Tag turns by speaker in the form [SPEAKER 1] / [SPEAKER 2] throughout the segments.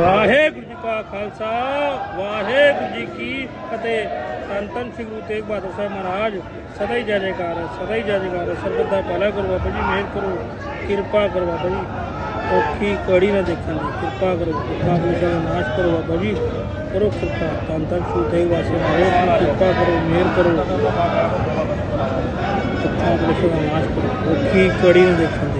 [SPEAKER 1] ਵਾਹਿਗੁਰੂ ਜੀ ਕਾ ਖਾਲਸਾ, ਵਾਹਿਗੁਰੂ ਜੀ ਕੀ ਫਤਿਹ। ਧੰਨ ਧੰਨ ਸ੍ਰੀ ਗੁਰੂ ਤੇਗ ਬਹਾਦਰ ਸਾਹਿਬ ਮਹਾਰਾਜ, ਸਦਾ ਹੀ ਜੈ ਜੈਕਾਰ ਹੈ, ਸਦਾ ਹੀ ਜੈ ਜੈਕਾਰ ਹੈ। ਸਰਬਤ ਦਾ ਭਲਾ ਕਰੋ ਬਾਬਾ ਜੀ, ਮਿਹਰ ਕਰੋ, ਕਿਰਪਾ ਕਰੋ ਬਾਬਾ ਜੀ। ਔਖੀ ਕੜੀ ਨਾ ਦੇਖਣ ਦੀ, ਕਿਰਪਾ ਕਰੋ, ਕਿਰਪਾ ਬੁਸ਼ਾ ਦਾ ਨਾਸ਼ ਕਰੋ ਬਾਬਾ ਜੀ। ਕਰੋ ਕਿਰਪਾ, ਧੰਨ ਧੰਨ ਸ੍ਰੀ ਤੇਗ ਵਾਸੇ ਮਹਾਰਾਜ, ਕਿਰਪਾ ਕਰੋ, ਮਿਹਰ ਕਰੋ। ਕਿਰਪਾ ਬੁਸ਼ਾ ਦਾ ਨਾਸ਼ ਕਰੋ, ਔਖੀ ਕੜੀ ਨਾ ਦੇਖਣ ਦੀ।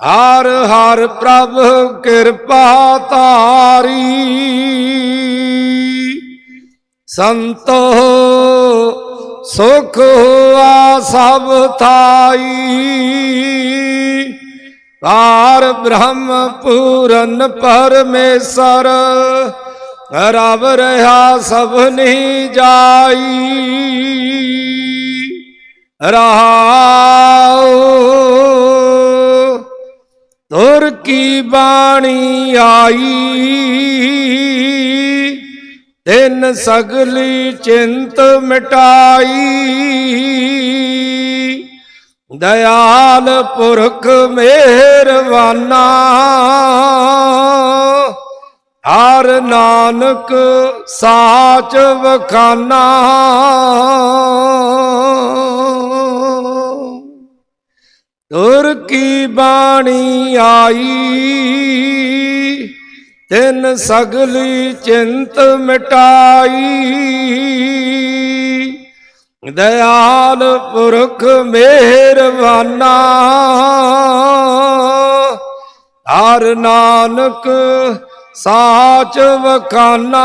[SPEAKER 2] ਹਰ ਹਰ ਪ੍ਰਭ ਕਿਰਪਾ ਤਾਰੀ ਸੰਤੋ ਸੁਖ ਹੋਆ ਸਭ ਥਾਈ। ਪਾਰ ਬ੍ਰਹਮ ਪੂਰਨ ਪਰਮੇਸ਼ਰ, ਰਵ ਰਹਾ ਸਭ ਨਹੀਂ ਜਾਈ। ਰਹਾਉ ਤੁਰ ਕੀ ਬਾਣੀ ਆਈ? ਤਿੰਨ ਸਗਲੀ ਚਿੰਤ ਮਿਟਾਈ। ਦਇਆਲ ਪੁਰਖ ਮਿਹਰਵਾਨਾ ਹਰ ਨਾਨਕ ਸਾਚ ਵਖਾਨਾ। ਤੁਰ ਕੀ ਬਾਣੀ ਆਈ? ਤਿੰਨ ਸਗਲੀ ਚਿੰਤ ਮਿਟਾਈ। ਦਇਆਲ ਪੁਰਖ ਮਿਹਰਵਾਨਾ ਹਰ ਨਾਨਕ ਸਾਚ ਵਖਾਨਾ।